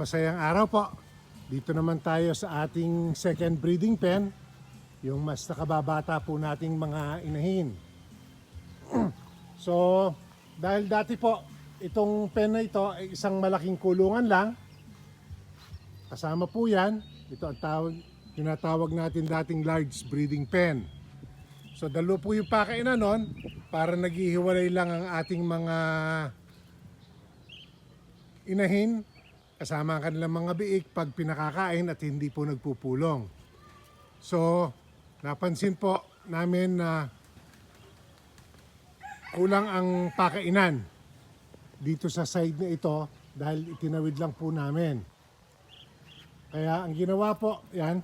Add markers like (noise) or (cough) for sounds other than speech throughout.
masayang araw po. Dito naman tayo sa ating second breeding pen, yung mas nakababata po nating mga inahin. (clears throat) so, dahil dati po, itong pen na ito ay isang malaking kulungan lang. Kasama po yan, ito ang tawag, tinatawag natin dating large breeding pen. So, dalo po yung pakainan nun para naghihiwalay lang ang ating mga inahin kasama ang kanilang mga biik pag pinakakain at hindi po nagpupulong. So, napansin po namin na kulang ang pakainan dito sa side na ito dahil itinawid lang po namin. Kaya ang ginawa po, yan,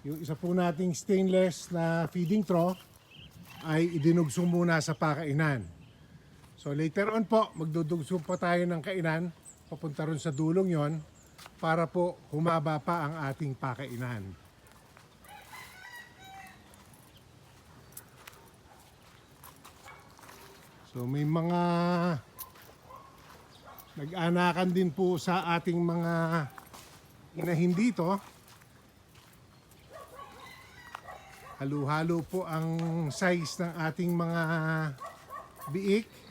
yung isa po nating stainless na feeding trough ay idinugsong muna sa pakainan. So later on po, magdudugsong po tayo ng kainan, papunta ron sa dulong yon para po humaba pa ang ating pakainan. So may mga nag-anakan din po sa ating mga inahin dito. Halo-halo po ang size ng ating mga biik.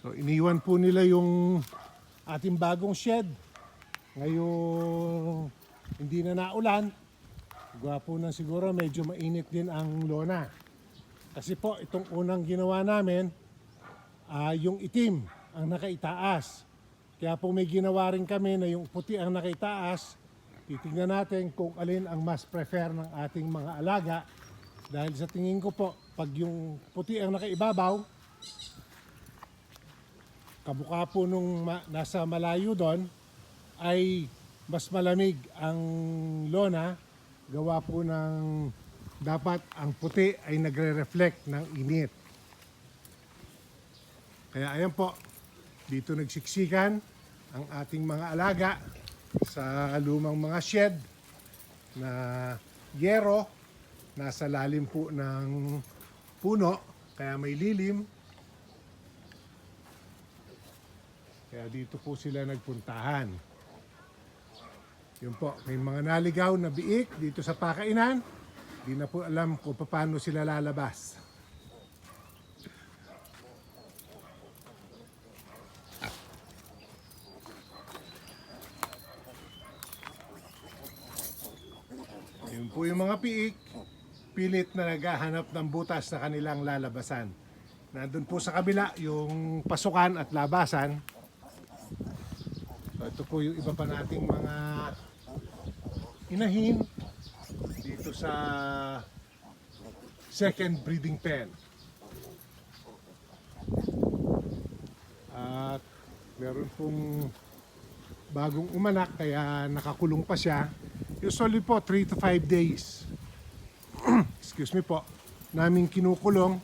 So iniwan po nila yung ating bagong shed. Ngayong hindi na naulan, gwapo na siguro medyo mainit din ang lona. Kasi po itong unang ginawa namin, ah, yung itim ang nakaitaas. Kaya po may ginawa rin kami na yung puti ang nakaitaas, titignan natin kung alin ang mas prefer ng ating mga alaga. Dahil sa tingin ko po, pag yung puti ang nakaibabaw, kabuka po nung ma- nasa malayo doon, ay mas malamig ang lona, gawa po ng dapat ang puti ay nagre-reflect ng init. Kaya ayan po, dito nagsiksikan ang ating mga alaga sa lumang mga shed na yero. Nasa lalim po ng puno kaya may lilim kaya dito po sila nagpuntahan yun po may mga naligaw na biik dito sa pakainan di na po alam kung paano sila lalabas Yun po yung mga piik, pilit na naghahanap ng butas na kanilang lalabasan. Nandun po sa kabila yung pasukan at labasan. Ito po yung iba pa nating mga inahin dito sa second breeding pen. At meron pong bagong umanak kaya nakakulong pa siya. Usually po 3 to 5 days. (clears throat) Excuse me po. Naming kinukulong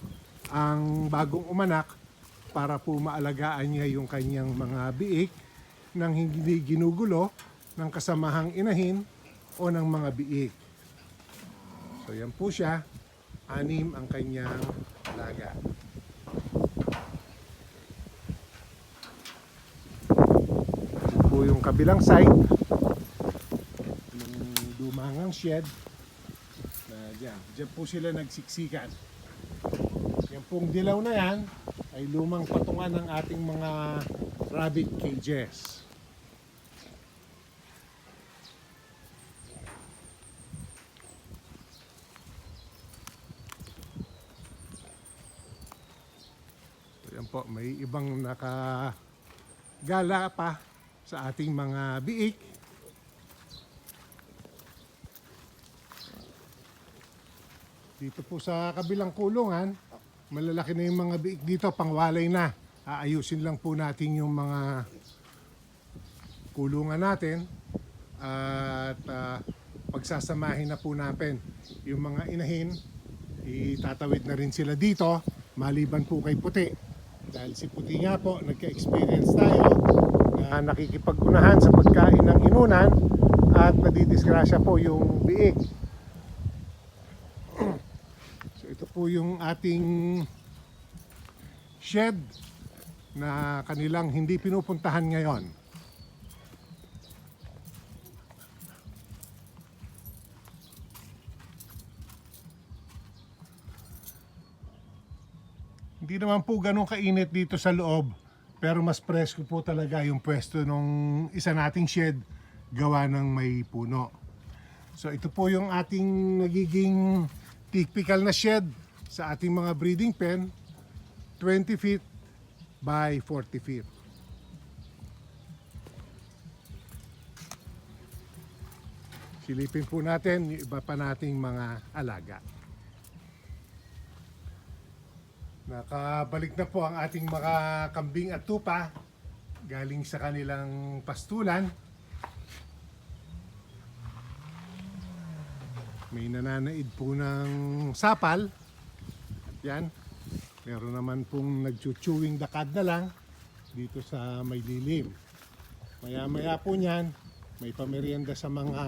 ang bagong umanak para po maalagaan niya yung kanyang mga biik nang hindi ginugulo ng kasamahang inahin o ng mga biik. So yan po siya. Anim ang kanyang alaga. Ito po yung kabilang side ng dumangang shed na dyan. Dyan po sila nagsiksikan. Yan pong dilaw na yan ay lumang patungan ng ating mga rabbit cages. Yan po, may ibang nakagala pa sa ating mga biik. Dito po sa kabilang kulungan, malalaki na yung mga biik dito, pangwalay na. Aayusin lang po natin yung mga kulungan natin at ah, pagsasamahin na po natin yung mga inahin itatawid na rin sila dito maliban po kay puti dahil si puti nga po nagka-experience tayo na nakikipag-unahan sa pagkain ng inunan at nadidisgrasya po yung biik (clears throat) so ito po yung ating shed na kanilang hindi pinupuntahan ngayon. Hindi naman po ganun kainit dito sa loob, pero mas presko po talaga yung pwesto nung isa nating shed gawa ng may puno. So ito po yung ating nagiging typical na shed sa ating mga breeding pen, 20 feet by 40 feet. Silipin po natin yung iba pa nating mga alaga. Nakabalik na po ang ating mga kambing at tupa galing sa kanilang pastulan. May nananaid po ng sapal. Yan. Meron naman pong nagchuchewing dakad na lang dito sa may lilim. Maya maya po niyan, may pamerienda sa mga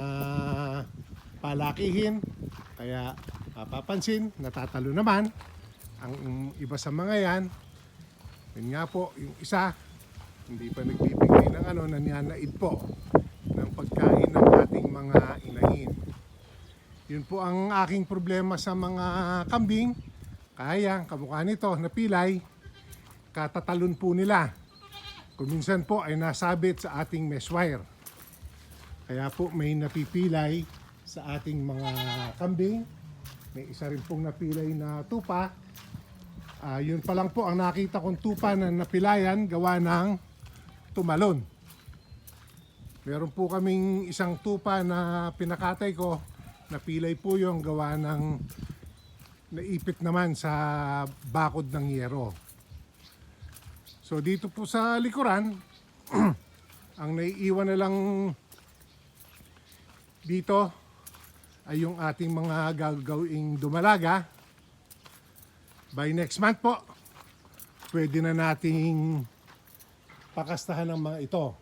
palakihin. Kaya mapapansin, natatalo naman ang iba sa mga yan. Yun nga po, yung isa, hindi pa nagbibigay ng ano, nananaid po ng pagkain ng ating mga inahin. Yun po ang aking problema sa mga kambing. Kaya, kamukha nito, napilay, katatalon po nila. Kuminsan po ay nasabit sa ating mesh wire. Kaya po may napipilay sa ating mga kambing. May isa rin pong napilay na tupa. Ah, yun pa lang po ang nakita kong tupa na napilayan gawa ng tumalon. Meron po kaming isang tupa na pinakatay ko. Napilay po yung gawa ng naipit naman sa bakod ng yero. So dito po sa likuran, (clears throat) ang naiiwan na lang dito ay yung ating mga gagawing dumalaga. By next month po, pwede na nating pakastahan ng mga ito.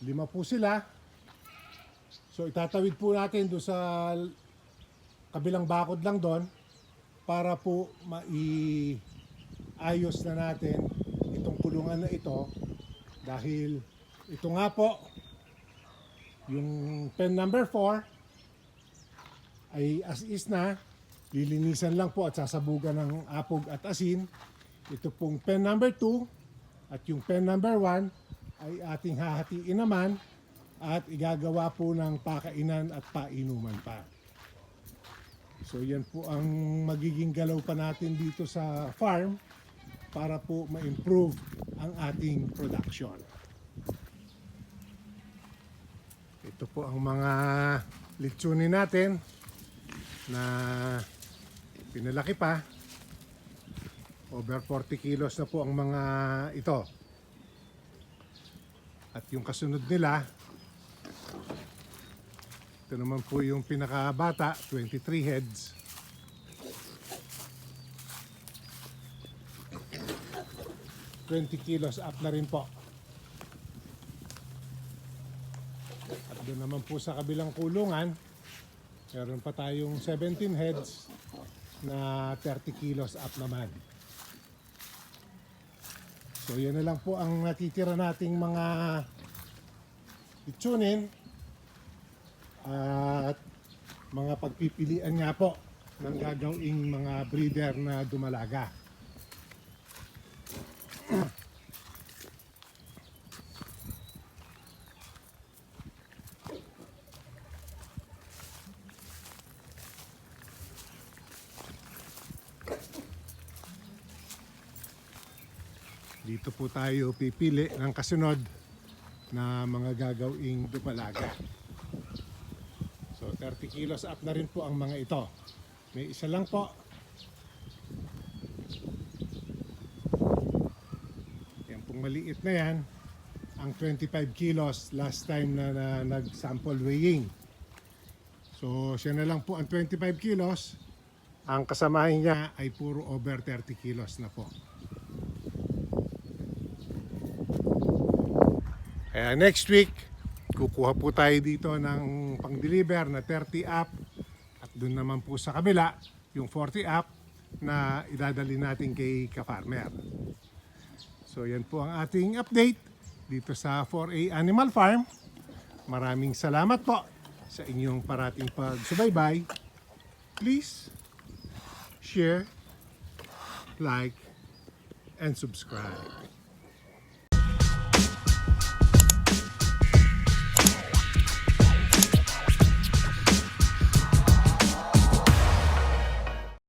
Lima po sila. So itatawid po natin doon sa kabilang bakod lang doon para po maiayos na natin itong kulungan na ito dahil ito nga po yung pen number 4 ay as is na lilinisan lang po at sasabugan ng apog at asin ito pong pen number 2 at yung pen number 1 ay ating hahatiin naman at igagawa po ng pakainan at painuman pa. So yan po ang magiging galaw pa natin dito sa farm para po ma-improve ang ating production. Ito po ang mga litsunin natin na pinalaki pa. Over 40 kilos na po ang mga ito. At yung kasunod nila, ito naman po yung pinakabata, 23 heads. Twenty kilos up na rin po. At doon naman po sa kabilang kulungan, meron pa tayong 17 heads na 30 kilos up naman. So yan na lang po ang natitira nating mga itsunin at mga pagpipilian nga po ng gagawing mga breeder na dumalaga. Dito po tayo pipili ng kasunod na mga gagawing dumalaga. So 30 kilos up na rin po ang mga ito. May isa lang po. Yan pong maliit na yan. Ang 25 kilos last time na, na nag-sample weighing. So siya na lang po ang 25 kilos. Ang kasamahin niya ay puro over 30 kilos na po. Kaya next week, kukuha po tayo dito ng pang-deliver na 30 up at doon naman po sa kabila yung 40 app na idadali natin kay ka-farmer. So yan po ang ating update dito sa 4A Animal Farm. Maraming salamat po sa inyong parating pagsubaybay. Please share, like, and subscribe.